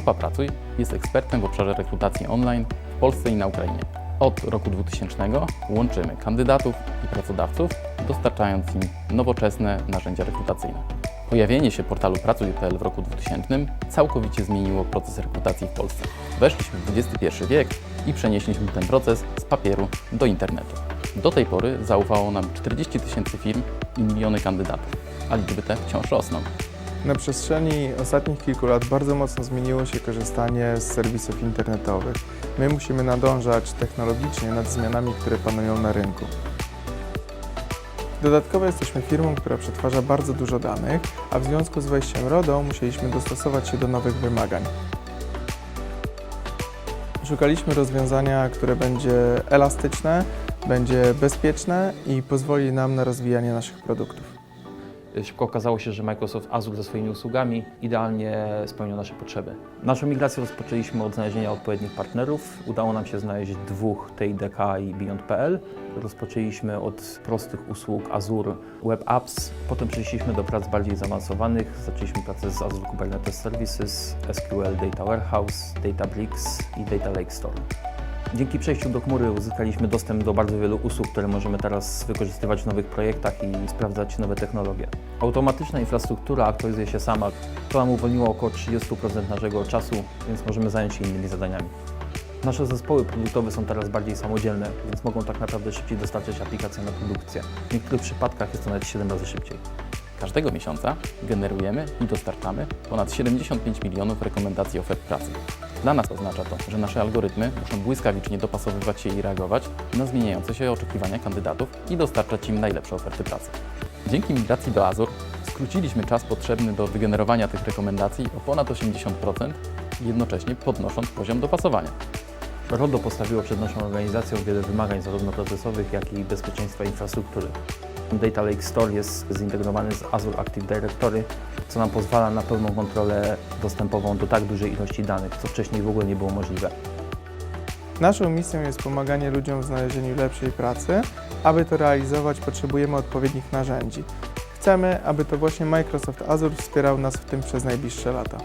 Grupa Pracuj jest ekspertem w obszarze rekrutacji online w Polsce i na Ukrainie. Od roku 2000 łączymy kandydatów i pracodawców, dostarczając im nowoczesne narzędzia rekrutacyjne. Pojawienie się portalu Pracuj.pl w roku 2000 całkowicie zmieniło proces rekrutacji w Polsce. Weszliśmy w XXI wiek i przenieśliśmy ten proces z papieru do internetu. Do tej pory zaufało nam 40 tysięcy firm i miliony kandydatów, a liczby te wciąż rosną. Na przestrzeni ostatnich kilku lat bardzo mocno zmieniło się korzystanie z serwisów internetowych. My musimy nadążać technologicznie nad zmianami, które panują na rynku. Dodatkowo jesteśmy firmą, która przetwarza bardzo dużo danych, a w związku z wejściem RODO musieliśmy dostosować się do nowych wymagań. Szukaliśmy rozwiązania, które będzie elastyczne, będzie bezpieczne i pozwoli nam na rozwijanie naszych produktów. Szybko okazało się, że Microsoft Azure ze swoimi usługami idealnie spełniał nasze potrzeby. Naszą migrację rozpoczęliśmy od znalezienia odpowiednich partnerów. Udało nam się znaleźć dwóch, TIDK i Beyond.pl. Rozpoczęliśmy od prostych usług Azure Web Apps, potem przeszliśmy do prac bardziej zaawansowanych. Zaczęliśmy pracę z Azure Kubernetes Services, SQL Data Warehouse, Databricks i Data Lake Store. Dzięki przejściu do chmury uzyskaliśmy dostęp do bardzo wielu usług, które możemy teraz wykorzystywać w nowych projektach i sprawdzać nowe technologie. Automatyczna infrastruktura aktualizuje się sama. To nam uwolniło około 30% naszego czasu, więc możemy zająć się innymi zadaniami. Nasze zespoły produktowe są teraz bardziej samodzielne, więc mogą tak naprawdę szybciej dostarczyć aplikacje na produkcję. W niektórych przypadkach jest to nawet 7 razy szybciej. Każdego miesiąca generujemy i dostarczamy ponad 75 milionów rekomendacji ofert pracy. Dla nas oznacza to, że nasze algorytmy muszą błyskawicznie dopasowywać się i reagować na zmieniające się oczekiwania kandydatów i dostarczać im najlepsze oferty pracy. Dzięki migracji do Azure skróciliśmy czas potrzebny do wygenerowania tych rekomendacji o ponad 80%, jednocześnie podnosząc poziom dopasowania. RODO postawiło przed naszą organizacją wiele wymagań zarówno procesowych, jak i bezpieczeństwa infrastruktury. Data Lake Store jest zintegrowany z Azure Active Directory, co nam pozwala na pełną kontrolę dostępową do tak dużej ilości danych, co wcześniej w ogóle nie było możliwe. Naszą misją jest pomaganie ludziom w znalezieniu lepszej pracy. Aby to realizować, potrzebujemy odpowiednich narzędzi. Chcemy, aby to właśnie Microsoft Azure wspierał nas w tym przez najbliższe lata.